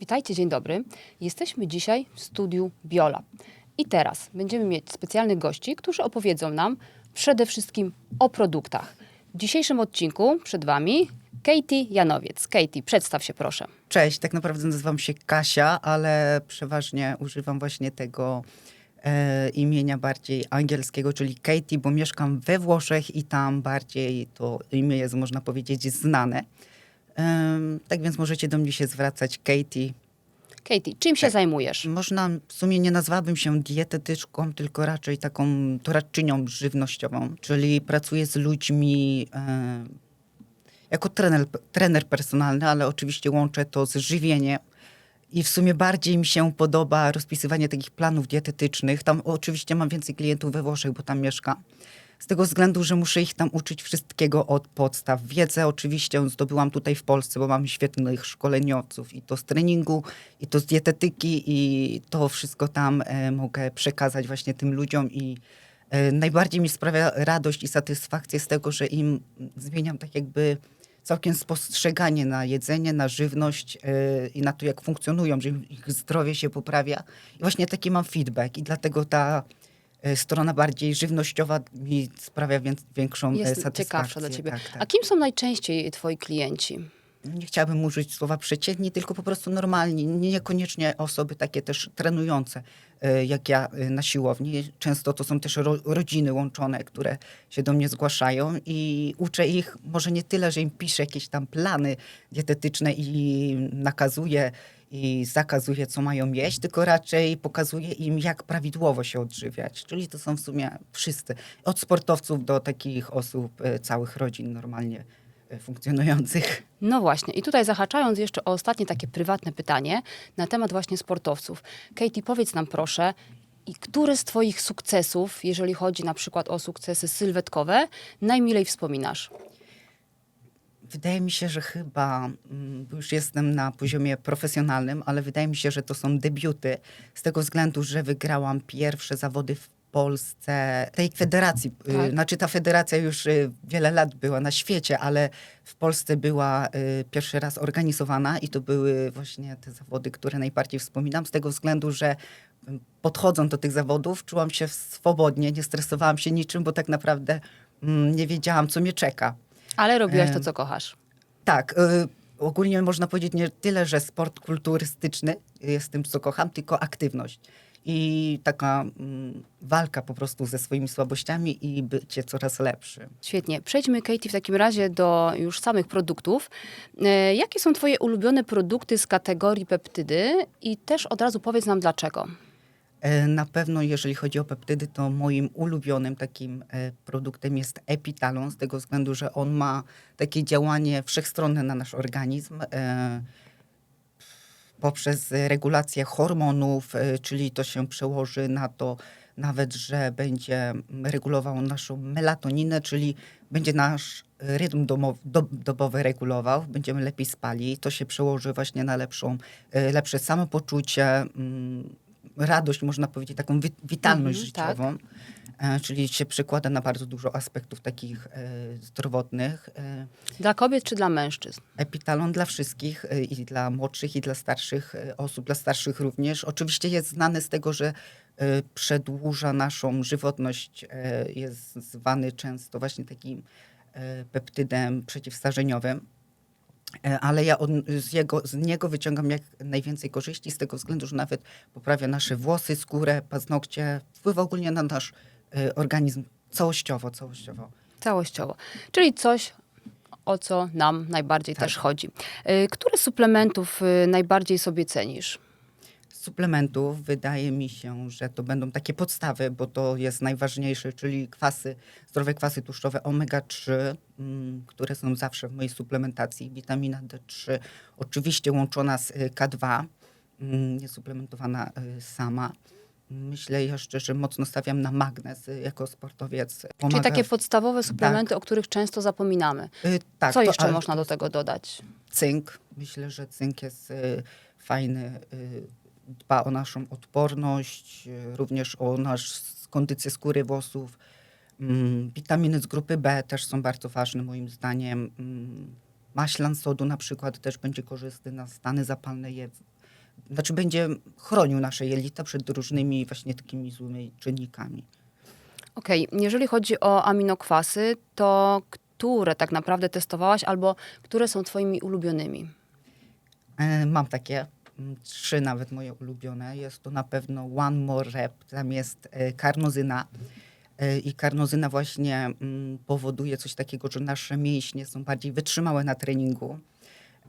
Witajcie, dzień dobry. Jesteśmy dzisiaj w studiu Biola. I teraz będziemy mieć specjalnych gości, którzy opowiedzą nam przede wszystkim o produktach. W dzisiejszym odcinku przed Wami Katie Janowiec. Katie, przedstaw się proszę. Cześć, tak naprawdę nazywam się Kasia, ale przeważnie używam właśnie tego e, imienia bardziej angielskiego, czyli Katie, bo mieszkam we Włoszech i tam bardziej to imię jest, można powiedzieć, znane. Tak więc możecie do mnie się zwracać Katie. Katie, czym się zajmujesz? Można, w sumie nie nazwałabym się dietetyczką, tylko raczej taką doradczynią żywnościową, czyli pracuję z ludźmi e, jako trener, trener personalny, ale oczywiście łączę to z żywieniem. I w sumie bardziej mi się podoba rozpisywanie takich planów dietetycznych. Tam oczywiście mam więcej klientów we Włoszech, bo tam mieszkam. Z tego względu, że muszę ich tam uczyć wszystkiego od podstaw. Wiedzę oczywiście zdobyłam tutaj w Polsce, bo mam świetnych szkoleniowców i to z treningu, i to z dietetyki, i to wszystko tam e, mogę przekazać właśnie tym ludziom. I e, najbardziej mi sprawia radość i satysfakcję z tego, że im zmieniam tak jakby całkiem spostrzeganie na jedzenie, na żywność e, i na to, jak funkcjonują, że ich zdrowie się poprawia. I właśnie taki mam feedback i dlatego ta strona bardziej żywnościowa mi sprawia wię- większą e, Jest satysfakcję. ciekawsza dla Ciebie. Tak, tak. A kim są najczęściej Twoi klienci? Nie chciałabym użyć słowa przeciętni, tylko po prostu normalni. Niekoniecznie osoby takie też trenujące, e, jak ja e, na siłowni. Często to są też ro, rodziny łączone, które się do mnie zgłaszają i uczę ich może nie tyle, że im piszę jakieś tam plany dietetyczne i nakazuję i zakazuję, co mają jeść, tylko raczej pokazuję im, jak prawidłowo się odżywiać. Czyli to są w sumie wszyscy. Od sportowców do takich osób, e, całych rodzin normalnie e, funkcjonujących. No właśnie, i tutaj zahaczając jeszcze o ostatnie takie prywatne pytanie na temat właśnie sportowców. Katie, powiedz nam proszę, i które z Twoich sukcesów, jeżeli chodzi na przykład o sukcesy sylwetkowe, najmilej wspominasz? Wydaje mi się, że chyba, mm, bo już jestem na poziomie profesjonalnym, ale wydaje mi się, że to są debiuty z tego względu, że wygrałam pierwsze zawody w Polsce tej federacji. Y, Tak. Znaczy ta federacja już y, wiele lat była na świecie, ale w Polsce była y, pierwszy raz organizowana i to były właśnie te zawody, które najbardziej wspominam z tego względu, że y, podchodząc do tych zawodów czułam się swobodnie, nie stresowałam się niczym, bo tak naprawdę mm, nie wiedziałam, co mnie czeka. Ale robiłaś to, co kochasz. Tak, y, ogólnie można powiedzieć nie tyle, że sport kulturystyczny jest tym, co kocham, tylko aktywność. I taka mm, walka po prostu ze swoimi słabościami i bycie coraz lepszym. Świetnie. Przejdźmy, Katie, w takim razie do już samych produktów. E, jakie są Twoje ulubione produkty z kategorii peptydy? I też od razu powiedz nam dlaczego. E, Na pewno, jeżeli chodzi o peptydy, to moim ulubionym takim e, produktem jest Epitalon, z tego względu, że on ma takie działanie wszechstronne na nasz organizm. e, poprzez regulację hormonów, czyli to się przełoży na to nawet, że będzie regulował naszą melatoninę, czyli będzie nasz rytm domowy, dob, dobowy regulował, będziemy lepiej spali. To się przełoży właśnie na lepszą, lepsze samopoczucie, mm, radość, można powiedzieć, taką wi- witalność Mhm, tak. życiową. E, Czyli się przekłada na bardzo dużo aspektów takich e, zdrowotnych. E, Dla kobiet czy dla mężczyzn? Epitalon dla wszystkich i dla młodszych, i dla starszych osób, dla starszych również. Oczywiście jest znany z tego, że przedłuża naszą żywotność. Jest zwany często właśnie takim peptydem przeciwstarzeniowym. E, Ale ja on, z, jego, z niego wyciągam jak najwięcej korzyści z tego względu, że nawet poprawia nasze włosy, skórę, paznokcie, wpływa ogólnie na nasz y, organizm całościowo, całościowo. Całościowo. Czyli coś, o co nam najbardziej Tak. też chodzi. E, Które suplementów e, najbardziej sobie cenisz? Suplementów wydaje mi się, że to będą takie podstawy, bo to jest najważniejsze, czyli kwasy, zdrowe kwasy tłuszczowe omega-3, mm, które są zawsze w mojej suplementacji. Witamina D3, oczywiście łączona z y, K2, mm, niesuplementowana y, sama. Myślę jeszcze, że mocno stawiam na magnez y, jako sportowiec. Czyli Pomaga takie w- podstawowe suplementy, o których często zapominamy. y, tak, Co to- jeszcze ale można do tego dodać? cynk. Myślę, że cynk jest y, fajny, y, dba o naszą odporność, y, również o nasz kondycję skóry, włosów. Mm, witaminy z grupy B też są bardzo ważne moim zdaniem. Mm, maślan sodu na przykład też będzie korzystny na stany zapalne jew- znaczy będzie chronił nasze jelita przed różnymi właśnie takimi złymi czynnikami. Okej, jeżeli chodzi o aminokwasy, to które tak naprawdę testowałaś albo które są twoimi ulubionymi? E, Mam takie trzy nawet moje ulubione. Jest to na pewno One More Rep, tam jest e, karnozyna. E, I karnozyna właśnie mm, powoduje coś takiego, że nasze mięśnie są bardziej wytrzymałe na treningu.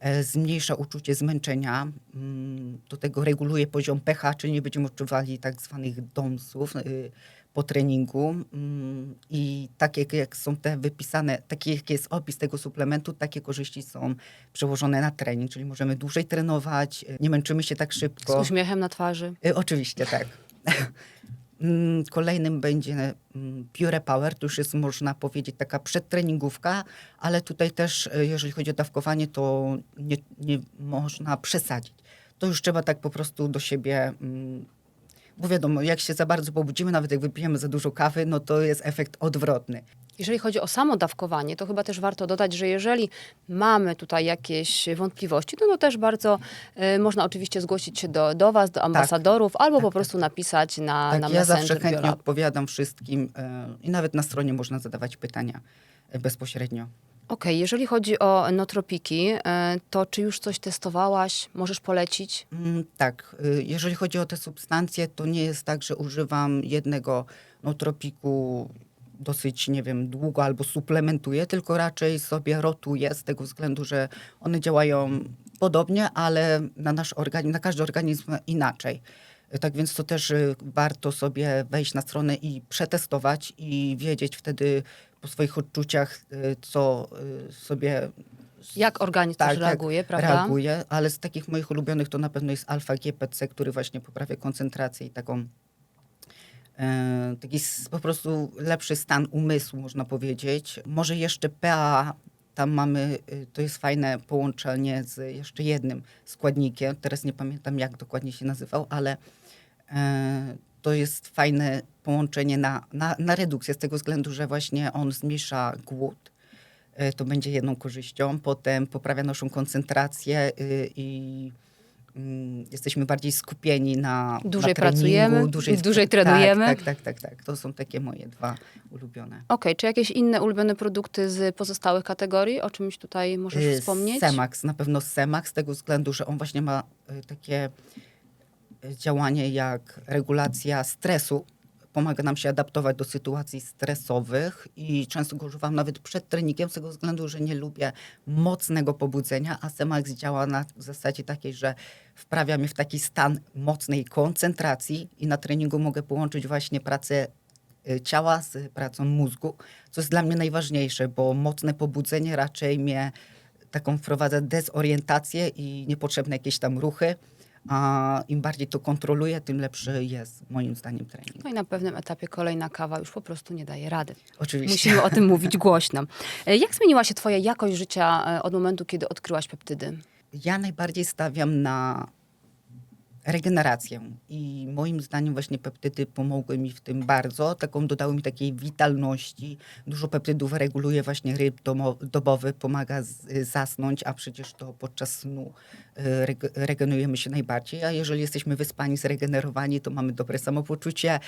E, Zmniejsza uczucie zmęczenia. mm, Do tego reguluje poziom pH, czyli nie będziemy odczuwali tak zwanych domsów y, po treningu. Mm, I tak jak, są te wypisane, taki jak jest opis tego suplementu, takie korzyści są przełożone na trening, czyli możemy dłużej trenować, y, nie męczymy się tak Z szybko. uśmiechem na twarzy? Y, Oczywiście, tak. Mm, Kolejnym będzie mm, Pure Power, to już jest można powiedzieć taka przedtreningówka, ale tutaj też, y, jeżeli chodzi o dawkowanie, to nie, nie można przesadzić. To już trzeba tak po prostu do siebie, bo wiadomo, jak się za bardzo pobudzimy, nawet jak wypijemy za dużo kawy, no to jest efekt odwrotny. Jeżeli chodzi o samo dawkowanie, to chyba też warto dodać, że jeżeli mamy tutaj jakieś wątpliwości, to, no też bardzo y, można oczywiście zgłosić się do, do Was, do ambasadorów, albo po prostu napisać na, Tak, na ja Messenger zawsze chętnie Biola. odpowiadam wszystkim e, i nawet na stronie można zadawać pytania e, bezpośrednio. Okej, jeżeli chodzi o notropiki, y, to czy już coś testowałaś? Możesz polecić? Mm, Tak, y, jeżeli chodzi o te substancje, to nie jest tak, że używam jednego nootropiku dosyć, nie wiem, długo albo suplementuję, tylko raczej sobie rotuję z tego względu, że one działają podobnie, ale na nasz organizm, na każdy organizm inaczej. Y, Tak więc to też y, warto sobie wejść na stronę i przetestować i wiedzieć wtedy po swoich odczuciach, y, co y, sobie Jak organizm też tak, reaguje, jak prawda? Reaguje, ale z takich moich ulubionych to na pewno jest alfa GPC, który właśnie poprawia koncentrację i taką e, taki po prostu lepszy stan umysłu, można powiedzieć. Może jeszcze PA, tam mamy, y, to jest fajne połączenie z jeszcze jednym składnikiem, teraz nie pamiętam jak dokładnie się nazywał, ale e, to jest fajne połączenie na, na, na redukcję, z tego względu, że właśnie on zmniejsza głód. E, To będzie jedną korzyścią. Potem poprawia naszą koncentrację y, i mm, jesteśmy bardziej skupieni na Dłużej na treningu, pracujemy, dłużej trenujemy. Tak, tak, tak, tak, tak. To są takie moje dwa ulubione. Okej, czy jakieś inne ulubione produkty z pozostałych kategorii? O czymś tutaj możesz Y, wspomnieć? Semax, na pewno Semax, z tego względu, że on właśnie ma y, takie działanie jak regulacja stresu. Pomaga nam się adaptować do sytuacji stresowych i często go używam nawet przed treningiem, z tego względu, że nie lubię mocnego pobudzenia, a Semax działa na zasadzie takiej, że wprawia mnie w taki stan mocnej koncentracji i na treningu mogę połączyć właśnie pracę y, ciała z pracą mózgu, co jest dla mnie najważniejsze, bo mocne pobudzenie raczej mnie taką wprowadza dezorientację i niepotrzebne jakieś tam ruchy, a im bardziej to kontroluję, tym lepszy jest moim zdaniem trening. No i na pewnym etapie kolejna kawa już po prostu nie daje rady. Oczywiście. Musimy o tym mówić głośno. E, Jak zmieniła się twoja jakość życia e, od momentu, kiedy odkryłaś peptydy? Ja najbardziej stawiam na regenerację i moim zdaniem właśnie peptydy pomogły mi w tym bardzo. Taką dodały mi takiej witalności. Dużo peptydów reguluje właśnie ryb dobowy, pomaga zasnąć, a przecież to podczas snu y, reg, regenerujemy się najbardziej. A jeżeli jesteśmy wyspani, zregenerowani, to mamy dobre samopoczucie,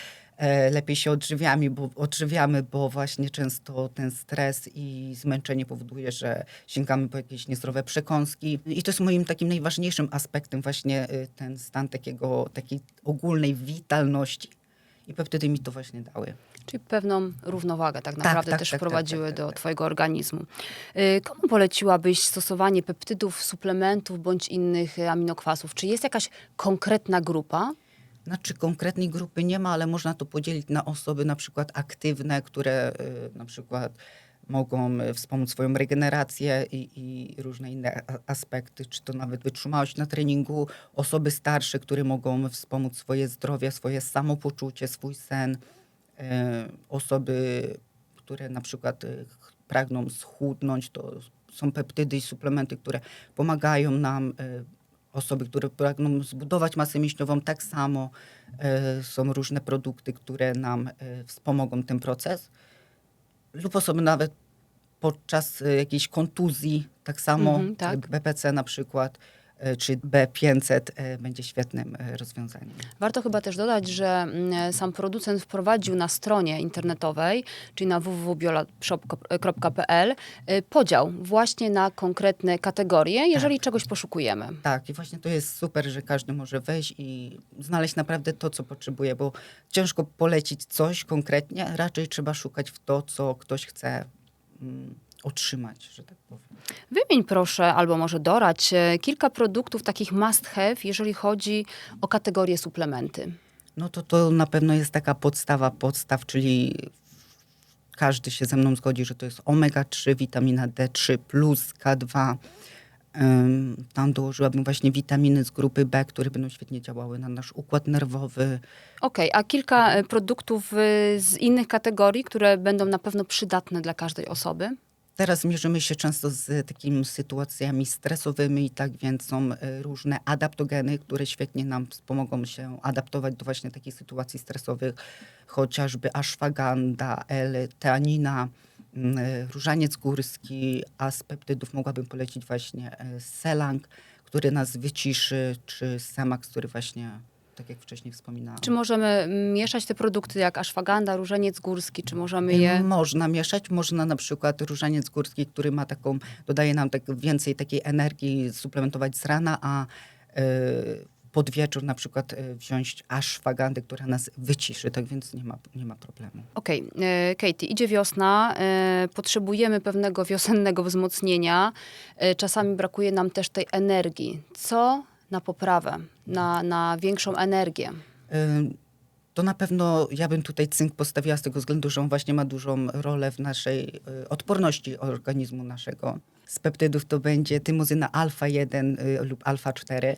lepiej się odżywiamy bo, odżywiamy, bo właśnie często ten stres i zmęczenie powoduje, że sięgamy po jakieś niezdrowe przekąski. I to jest moim takim najważniejszym aspektem właśnie y, ten stan takiego, takiej ogólnej witalności. I peptydy mi to właśnie dały. Czyli pewną równowagę tak naprawdę tak, też tak, tak, wprowadziły tak, tak, do tak. twojego organizmu. Y, Komu poleciłabyś stosowanie peptydów, suplementów bądź innych aminokwasów? Czy jest jakaś konkretna grupa? Znaczy konkretnej grupy nie ma, ale można to podzielić na osoby na przykład aktywne, które y, na przykład mogą y, wspomóc swoją regenerację i, i różne inne aspekty, czy to nawet wytrzymałość na treningu. Osoby starsze, które mogą wspomóc swoje zdrowie, swoje samopoczucie, swój sen. Y, Osoby, które na przykład pragną schudnąć, to są peptydy i suplementy, które pomagają nam. Osoby, które pragną zbudować masę mięśniową, tak samo y, są różne produkty, które nam y, wspomogą ten proces. Lub osoby nawet podczas y, jakiejś kontuzji, tak samo Mhm, tak. BPC na przykład, e, czy B500 e, będzie świetnym e, rozwiązaniem. Warto chyba też dodać, że mm, sam producent wprowadził na stronie internetowej, czyli na www.biolashop.pl, podział właśnie na konkretne kategorie, jeżeli czegoś poszukujemy. Tak, i właśnie to jest super, że każdy może wejść i znaleźć naprawdę to, co potrzebuje, bo ciężko polecić coś konkretnie, raczej trzeba szukać w to, co ktoś chce mm, otrzymać, że tak powiem. Wymień proszę, albo może dorać e, kilka produktów takich must have, jeżeli chodzi o kategorię suplementy. No to to na pewno jest taka podstawa podstaw, czyli każdy się ze mną zgodzi, że to jest omega-3, witamina D3 plus K2. Ym, Tam dołożyłabym właśnie witaminy z grupy B, które będą świetnie działały na nasz układ nerwowy. Okej, a kilka e, produktów e, z innych kategorii, które będą na pewno przydatne dla każdej osoby? Teraz mierzymy się często z takimi sytuacjami stresowymi tak więc są y, różne adaptogeny, które świetnie nam pomogą się adaptować do właśnie takich sytuacji stresowych, chociażby ashwagandha, L-teanina, mm, y, różaniec górski, a z peptydów mogłabym polecić właśnie y, selang, który nas wyciszy, czy semax, który właśnie, tak jak wcześniej wspominałam. Czy możemy mieszać te produkty jak ashwagandha, różaniec górski, czy możemy je... Można mieszać, można na przykład różaniec górski, który ma taką, dodaje nam tak więcej takiej energii, suplementować z rana, a y, pod wieczór na przykład y, wziąć ashwagandę, która nas wyciszy, tak więc nie ma, nie ma problemu. Okej, e, Katie, idzie wiosna, e, potrzebujemy pewnego wiosennego wzmocnienia, e, czasami brakuje nam też tej energii. Co na poprawę, na, na większą energię? To na pewno ja bym tutaj cynk postawiła z tego względu, że on właśnie ma dużą rolę w naszej y, odporności organizmu naszego. Z peptydów to będzie tymuzyna alfa-1 y, lub alfa-4.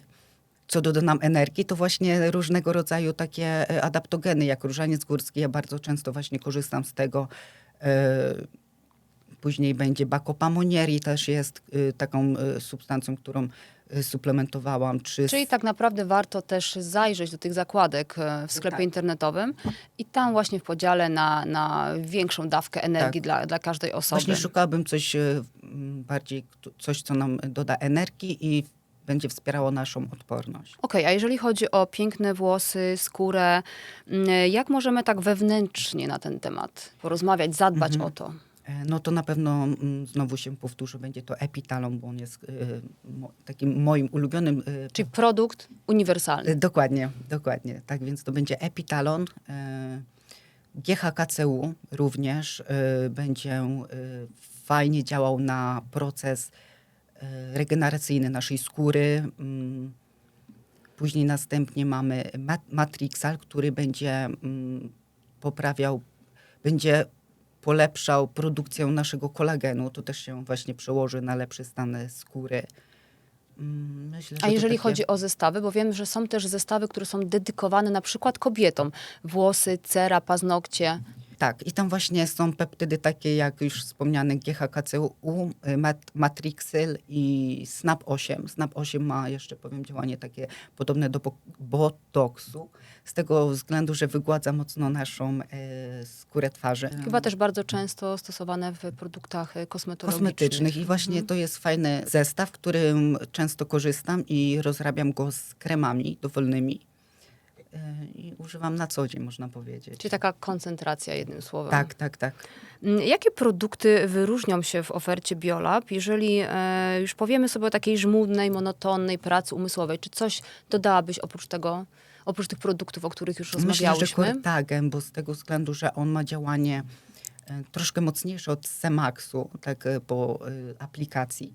Co doda nam energii, to właśnie różnego rodzaju takie y, adaptogeny, jak różaniec górski. Ja bardzo często właśnie korzystam z tego. Później będzie bakopamonieri, też jest y, taką y, substancją, którą y, suplementowałam. Czy Czyli tak naprawdę warto też zajrzeć do tych zakładek e, w sklepie Tak. internetowym i tam właśnie w podziale na, na większą dawkę energii Tak. dla, dla każdej osoby. Właśnie szukałabym coś e, bardziej, coś, co nam doda energii i będzie wspierało naszą odporność. Okej, a jeżeli chodzi o piękne włosy, skórę, mm, jak możemy tak wewnętrznie na ten temat porozmawiać, zadbać Mhm. o to? No to na pewno mm, znowu się powtórzę, będzie to epitalon, bo on jest mo, takim moim ulubionym. e, Czyli produkt uniwersalny. e, Dokładnie, dokładnie. Tak więc to będzie epitalon. GHKCU również będzie fajnie działał na proces regeneracyjny naszej skóry. Mm, Później następnie mamy mat- Matrixal, który będzie mm, poprawiał, będzie polepszał produkcję naszego kolagenu. To też się właśnie przełoży na lepszy stan skóry. Mm, Myślę, A jeżeli takie- chodzi o zestawy, bo wiem, że są też zestawy, które są dedykowane na przykład kobietom. Włosy, cera, paznokcie. Tak, i tam właśnie są peptydy takie jak już wspomniane GHKCU, y, mat, Matrixyl i SNAP8. SNAP8 ma jeszcze, powiem, działanie takie podobne do bo- botoksu, z tego względu, że wygładza mocno naszą e, skórę twarzy. Chyba też bardzo często stosowane w produktach e, kosmetologicznych. kosmetycznych i właśnie to jest fajny zestaw, którym często korzystam i rozrabiam go z kremami dowolnymi i używam na co dzień, można powiedzieć. Czyli taka koncentracja, jednym słowem. Tak, tak, tak. Mm, Jakie produkty wyróżnią się w ofercie Biolab, jeżeli e, już powiemy sobie o takiej żmudnej, monotonnej pracy umysłowej? Czy coś dodałabyś oprócz tego, oprócz tych produktów, o których już Myślę, że rozmawiałyśmy? Cortagem, bo z tego względu, że on ma działanie e, troszkę mocniejsze od Semaxu, tak e, po aplikacji.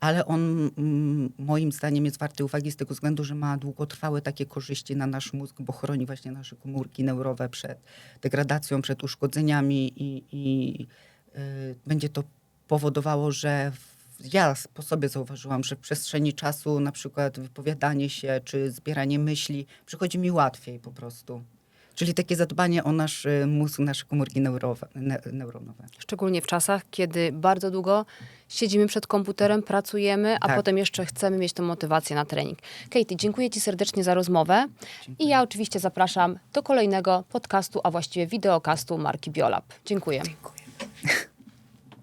Ale on mm, moim zdaniem jest warty uwagi z tego względu, że ma długotrwałe takie korzyści na nasz mózg, bo chroni właśnie nasze komórki neurowe przed degradacją, przed uszkodzeniami i, i e, będzie to powodowało, że ja po sobie zauważyłam, że w przestrzeni czasu na przykład wypowiadanie się czy zbieranie myśli przychodzi mi łatwiej po prostu. Czyli takie zadbanie o nasz y, mózg, nasze komórki neurowe, ne, neuronowe. Szczególnie w czasach, kiedy bardzo długo siedzimy przed komputerem, pracujemy, a Tak. potem jeszcze chcemy mieć tę motywację na trening. Katie, dziękuję Ci serdecznie za rozmowę i ja oczywiście zapraszam do kolejnego podcastu, a właściwie wideokastu marki Biolab. Dziękuję. Dziękuję.